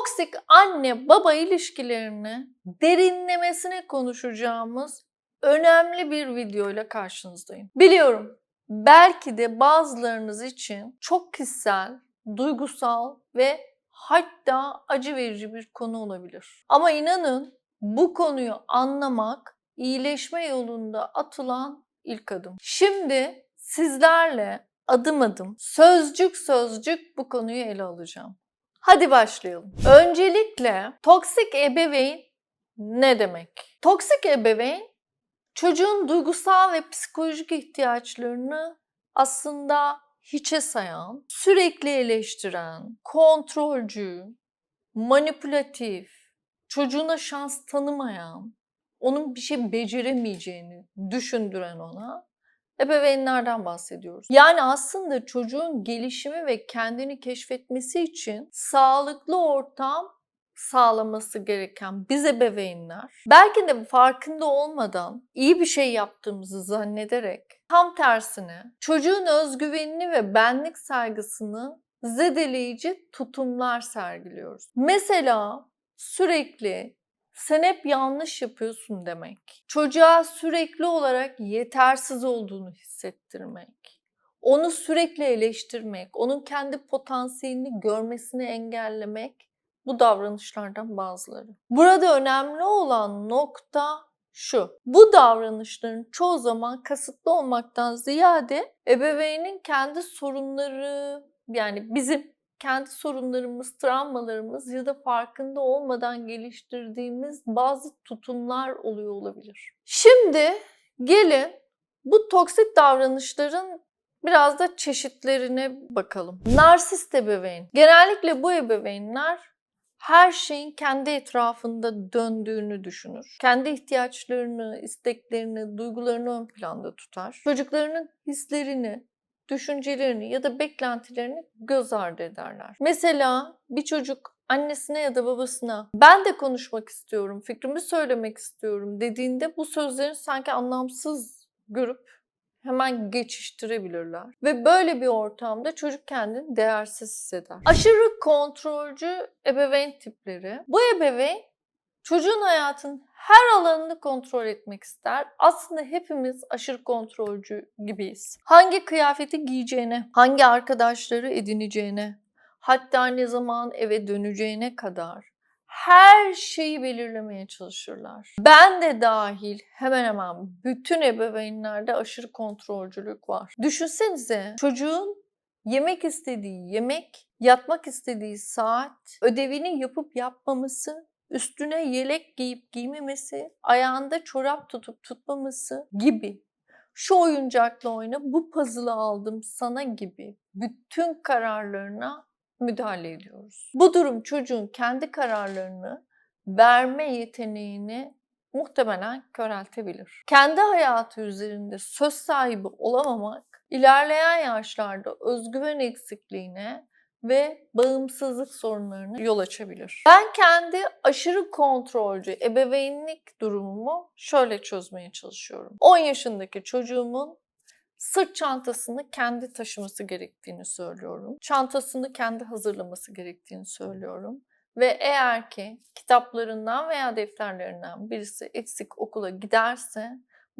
Toksik anne baba ilişkilerini derinlemesine konuşacağımız önemli bir videoyla karşınızdayım. Biliyorum belki de bazılarınız için çok kişisel, duygusal ve hatta acı verici bir konu olabilir. Ama inanın bu konuyu anlamak iyileşme yolunda atılan ilk adım. Şimdi sizlerle adım adım, sözcük sözcük bu konuyu ele alacağım. Hadi başlayalım. Öncelikle toksik ebeveyn ne demek? Toksik ebeveyn çocuğun duygusal ve psikolojik ihtiyaçlarını aslında hiçe sayan, sürekli eleştiren, kontrolcü, manipülatif, çocuğuna şans tanımayan, onun bir şey beceremeyeceğini düşündüren ona ebeveynlerden bahsediyoruz. Yani aslında çocuğun gelişimi ve kendini keşfetmesi için sağlıklı ortam sağlaması gereken biz ebeveynler belki de farkında olmadan iyi bir şey yaptığımızı zannederek tam tersine çocuğun özgüvenini ve benlik saygısını zedeleyici tutumlar sergiliyoruz. Mesela sürekli sen hep yanlış yapıyorsun demek. Çocuğa sürekli olarak yetersiz olduğunu hissettirmek. Onu sürekli eleştirmek, onun kendi potansiyelini görmesini engellemek bu davranışlardan bazıları. Burada önemli olan nokta şu. Bu davranışların çoğu zaman kasıtlı olmaktan ziyade ebeveynin kendi sorunları yani bizim kendi sorunlarımız, travmalarımız ya da farkında olmadan geliştirdiğimiz bazı tutumlar oluyor olabilir. Şimdi gelin bu toksik davranışların biraz da çeşitlerine bakalım. Narsist ebeveyn. Genellikle bu ebeveynler her şeyin kendi etrafında döndüğünü düşünür. Kendi ihtiyaçlarını, isteklerini, duygularını ön planda tutar. Çocuklarının hislerini, düşüncelerini ya da beklentilerini göz ardı ederler. Mesela bir çocuk annesine ya da babasına ben de konuşmak istiyorum, fikrimi söylemek istiyorum dediğinde bu sözlerin sanki anlamsız görüp hemen geçiştirebilirler. Ve böyle bir ortamda çocuk kendini değersiz hisseder. Aşırı kontrolcü ebeveyn tipleri. Bu ebeveyn çocuğun hayatın her alanını kontrol etmek ister. Aslında hepimiz aşırı kontrolcü gibiyiz. Hangi kıyafeti giyeceğine, hangi arkadaşları edineceğine, hatta ne zaman eve döneceğine kadar her şeyi belirlemeye çalışırlar. Ben de dahil hemen hemen bütün ebeveynlerde aşırı kontrolcülük var. Düşünsenize çocuğun yemek istediği yemek, yatmak istediği saat, ödevini yapıp yapmaması, üstüne yelek giyip giymemesi, ayağında çorap tutup tutmaması gibi. Şu oyuncakla oyna, bu puzzle'ı aldım sana gibi bütün kararlarına müdahale ediyoruz. Bu durum çocuğun kendi kararlarını verme yeteneğini muhtemelen köreltebilir. Kendi hayatı üzerinde söz sahibi olamamak ilerleyen yaşlarda özgüven eksikliğine ve bağımsızlık sorunlarına yol açabilir. Ben kendi aşırı kontrolcü ebeveynlik durumumu şöyle çözmeye çalışıyorum. 10 yaşındaki çocuğumun sırt çantasını kendi taşıması gerektiğini söylüyorum. Çantasını kendi hazırlaması gerektiğini söylüyorum. Ve eğer ki kitaplarından veya defterlerinden birisi eksik okula giderse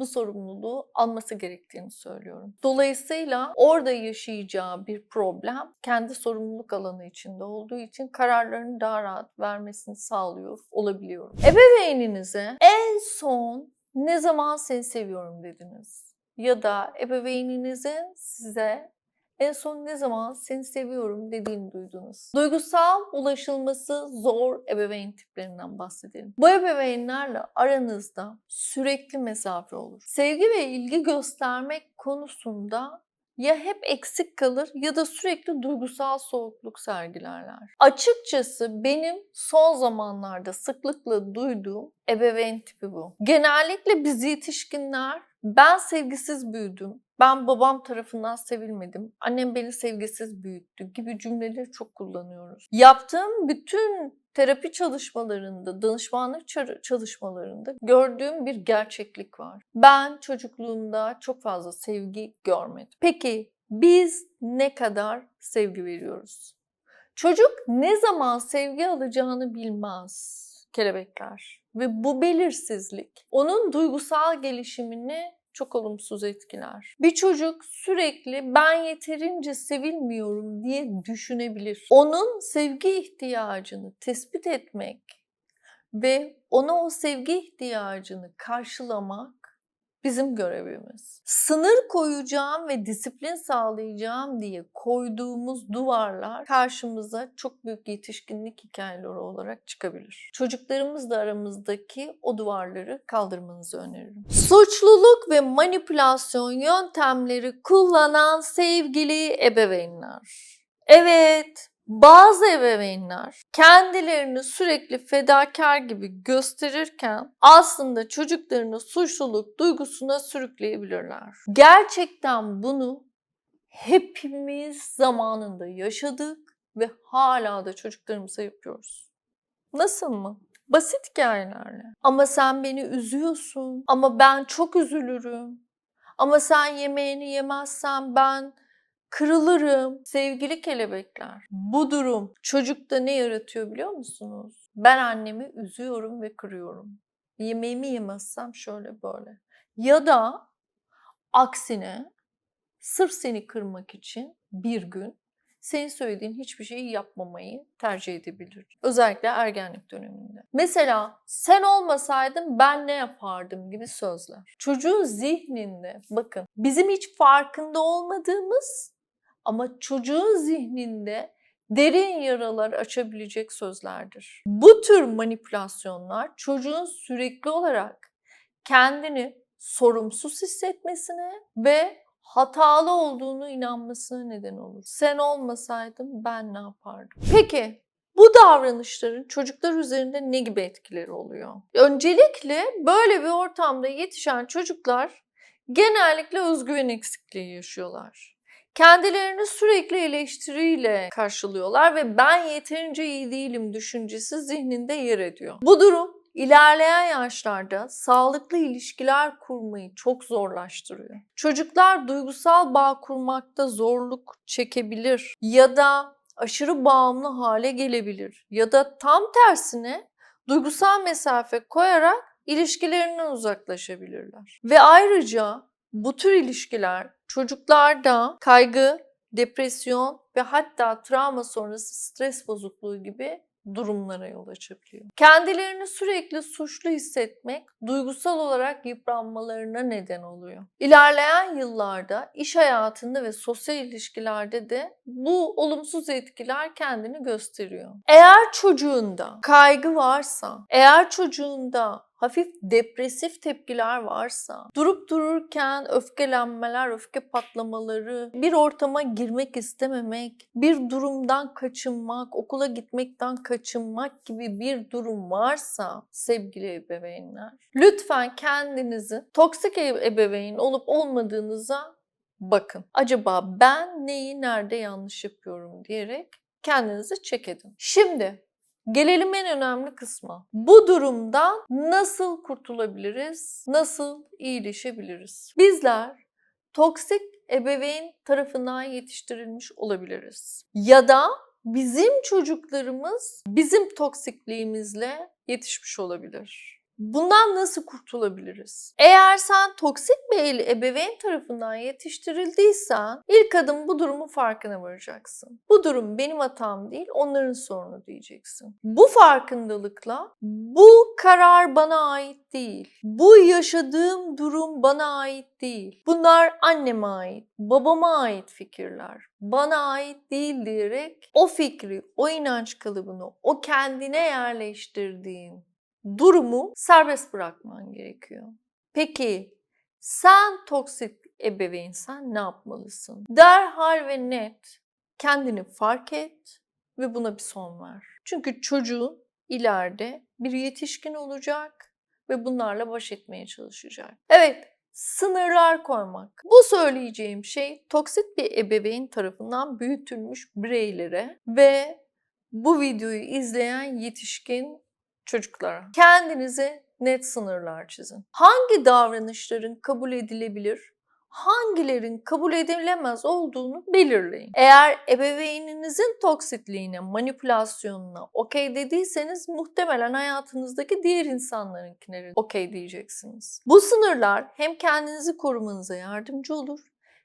bu sorumluluğu alması gerektiğini söylüyorum. Dolayısıyla orada yaşayacağı bir problem kendi sorumluluk alanı içinde olduğu için kararlarını daha rahat vermesini sağlıyor olabiliyorum. Ebeveyninize en son ne zaman seni seviyorum dediniz? Ya da ebeveyninizin size en son ne zaman seni seviyorum dediğini duydunuz. Duygusal ulaşılması zor ebeveyn tiplerinden bahsedelim. Bu ebeveynlerle aranızda sürekli mesafe olur. Sevgi ve ilgi göstermek konusunda ya hep eksik kalır ya da sürekli duygusal soğukluk sergilerler. Açıkçası benim son zamanlarda sıklıkla duyduğum ebeveyn tipi bu. Genellikle biz yetişkinler ben sevgisiz büyüdüm. Ben babam tarafından sevilmedim. Annem beni sevgisiz büyüttü gibi cümleleri çok kullanıyoruz. Yaptığım bütün terapi çalışmalarında, danışmanlık çalışmalarında gördüğüm bir gerçeklik var. Ben çocukluğumda çok fazla sevgi görmedim. Peki biz ne kadar sevgi veriyoruz? Çocuk ne zaman sevgi alacağını bilmez kelebekler ve bu belirsizlik onun duygusal gelişimini çok olumsuz etkiler. Bir çocuk sürekli ben yeterince sevilmiyorum diye düşünebilir. Onun sevgi ihtiyacını tespit etmek ve ona o sevgi ihtiyacını karşılamak bizim görevimiz. Sınır koyacağım ve disiplin sağlayacağım diye koyduğumuz duvarlar karşımıza çok büyük yetişkinlik hikayeleri olarak çıkabilir. Çocuklarımızla aramızdaki o duvarları kaldırmanızı öneririm. Suçluluk ve manipülasyon yöntemleri kullanan sevgili ebeveynler. Evet, bazı ebeveynler kendilerini sürekli fedakar gibi gösterirken aslında çocuklarını suçluluk duygusuna sürükleyebilirler. Gerçekten bunu hepimiz zamanında yaşadık ve hala da çocuklarımıza yapıyoruz. Nasıl mı? Basit hikayelerle. Ama sen beni üzüyorsun. Ama ben çok üzülürüm. Ama sen yemeğini yemezsen ben kırılırım. Sevgili kelebekler, bu durum çocukta ne yaratıyor biliyor musunuz? Ben annemi üzüyorum ve kırıyorum. Yemeğimi yemezsem şöyle böyle. Ya da aksine sırf seni kırmak için bir gün senin söylediğin hiçbir şeyi yapmamayı tercih edebilir. Özellikle ergenlik döneminde. Mesela sen olmasaydın ben ne yapardım gibi sözler. Çocuğun zihninde bakın bizim hiç farkında olmadığımız ama çocuğun zihninde derin yaralar açabilecek sözlerdir. Bu tür manipülasyonlar çocuğun sürekli olarak kendini sorumsuz hissetmesine ve hatalı olduğunu inanmasına neden olur. Sen olmasaydın ben ne yapardım? Peki bu davranışların çocuklar üzerinde ne gibi etkileri oluyor? Öncelikle böyle bir ortamda yetişen çocuklar genellikle özgüven eksikliği yaşıyorlar. Kendilerini sürekli eleştiriyle karşılıyorlar ve ben yeterince iyi değilim düşüncesi zihninde yer ediyor. Bu durum ilerleyen yaşlarda sağlıklı ilişkiler kurmayı çok zorlaştırıyor. Çocuklar duygusal bağ kurmakta zorluk çekebilir ya da aşırı bağımlı hale gelebilir ya da tam tersine duygusal mesafe koyarak ilişkilerinden uzaklaşabilirler. Ve ayrıca bu tür ilişkiler çocuklarda kaygı, depresyon ve hatta travma sonrası stres bozukluğu gibi durumlara yol açabiliyor. Kendilerini sürekli suçlu hissetmek duygusal olarak yıpranmalarına neden oluyor. İlerleyen yıllarda iş hayatında ve sosyal ilişkilerde de bu olumsuz etkiler kendini gösteriyor. Eğer çocuğunda kaygı varsa, eğer çocuğunda hafif depresif tepkiler varsa, durup dururken öfkelenmeler, öfke patlamaları, bir ortama girmek istememek, bir durumdan kaçınmak, okula gitmekten kaçınmak gibi bir durum varsa sevgili ebeveynler, lütfen kendinizi toksik ebeveyn olup olmadığınıza bakın. Acaba ben neyi nerede yanlış yapıyorum diyerek kendinizi çek edin. Şimdi Gelelim en önemli kısma. Bu durumdan nasıl kurtulabiliriz? Nasıl iyileşebiliriz? Bizler toksik ebeveyn tarafından yetiştirilmiş olabiliriz. Ya da bizim çocuklarımız bizim toksikliğimizle yetişmiş olabilir. Bundan nasıl kurtulabiliriz? Eğer sen toksik bir ebeveyn tarafından yetiştirildiysen ilk adım bu durumun farkına varacaksın. Bu durum benim hatam değil, onların sorunu diyeceksin. Bu farkındalıkla bu karar bana ait değil. Bu yaşadığım durum bana ait değil. Bunlar anneme ait, babama ait fikirler. Bana ait değil diyerek o fikri, o inanç kalıbını, o kendine yerleştirdiğin durumu serbest bırakman gerekiyor. Peki sen toksik ebeveynsen ne yapmalısın? Derhal ve net kendini fark et ve buna bir son ver. Çünkü çocuğun ileride bir yetişkin olacak ve bunlarla baş etmeye çalışacak. Evet, sınırlar koymak. Bu söyleyeceğim şey toksik bir ebeveyn tarafından büyütülmüş bireylere ve bu videoyu izleyen yetişkin çocuklara. Kendinize net sınırlar çizin. Hangi davranışların kabul edilebilir, hangilerin kabul edilemez olduğunu belirleyin. Eğer ebeveyninizin toksitliğine, manipülasyonuna okey dediyseniz muhtemelen hayatınızdaki diğer insanlarınkileri okey diyeceksiniz. Bu sınırlar hem kendinizi korumanıza yardımcı olur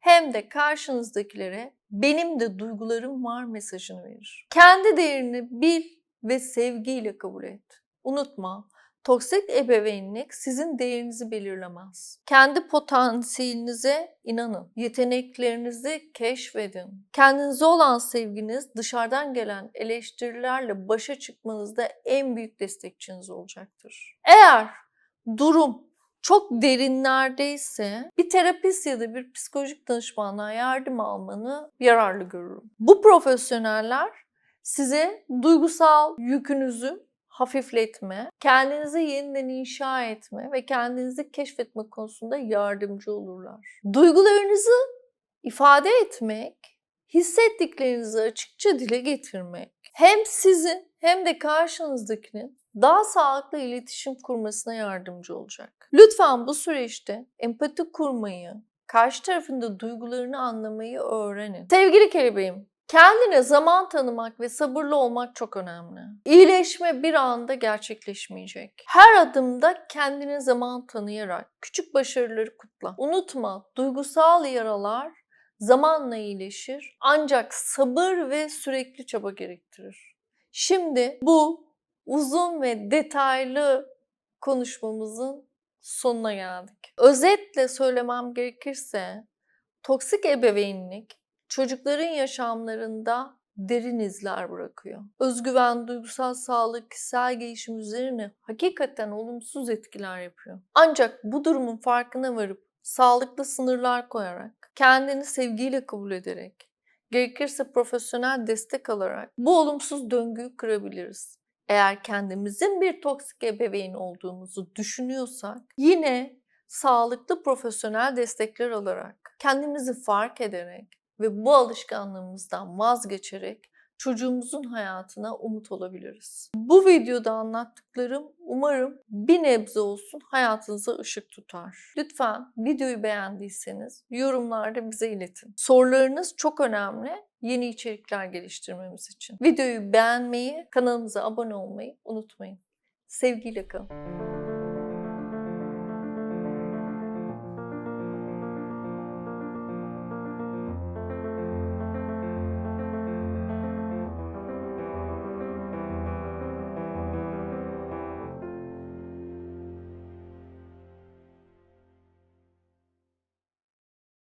hem de karşınızdakilere benim de duygularım var mesajını verir. Kendi değerini bil ve sevgiyle kabul et. Unutma, toksik ebeveynlik sizin değerinizi belirlemez. Kendi potansiyelinize inanın. Yeteneklerinizi keşfedin. Kendinize olan sevginiz dışarıdan gelen eleştirilerle başa çıkmanızda en büyük destekçiniz olacaktır. Eğer durum çok derinlerdeyse bir terapist ya da bir psikolojik danışmandan yardım almanı yararlı görürüm. Bu profesyoneller size duygusal yükünüzü hafifletme, kendinizi yeniden inşa etme ve kendinizi keşfetme konusunda yardımcı olurlar. Duygularınızı ifade etmek, hissettiklerinizi açıkça dile getirmek hem sizin hem de karşınızdakinin daha sağlıklı iletişim kurmasına yardımcı olacak. Lütfen bu süreçte empati kurmayı, karşı tarafında duygularını anlamayı öğrenin. Sevgili kelebeğim, kendine zaman tanımak ve sabırlı olmak çok önemli. İyileşme bir anda gerçekleşmeyecek. Her adımda kendine zaman tanıyarak küçük başarıları kutla. Unutma, duygusal yaralar zamanla iyileşir ancak sabır ve sürekli çaba gerektirir. Şimdi bu uzun ve detaylı konuşmamızın sonuna geldik. Özetle söylemem gerekirse toksik ebeveynlik çocukların yaşamlarında derin izler bırakıyor. Özgüven, duygusal sağlık, kişisel gelişim üzerine hakikaten olumsuz etkiler yapıyor. Ancak bu durumun farkına varıp sağlıklı sınırlar koyarak, kendini sevgiyle kabul ederek, gerekirse profesyonel destek alarak bu olumsuz döngüyü kırabiliriz. Eğer kendimizin bir toksik ebeveyn olduğumuzu düşünüyorsak yine sağlıklı profesyonel destekler alarak, kendimizi fark ederek ve bu alışkanlığımızdan vazgeçerek çocuğumuzun hayatına umut olabiliriz. Bu videoda anlattıklarım umarım bir nebze olsun hayatınıza ışık tutar. Lütfen videoyu beğendiyseniz yorumlarda bize iletin. Sorularınız çok önemli yeni içerikler geliştirmemiz için. Videoyu beğenmeyi, kanalımıza abone olmayı unutmayın. Sevgiyle kalın.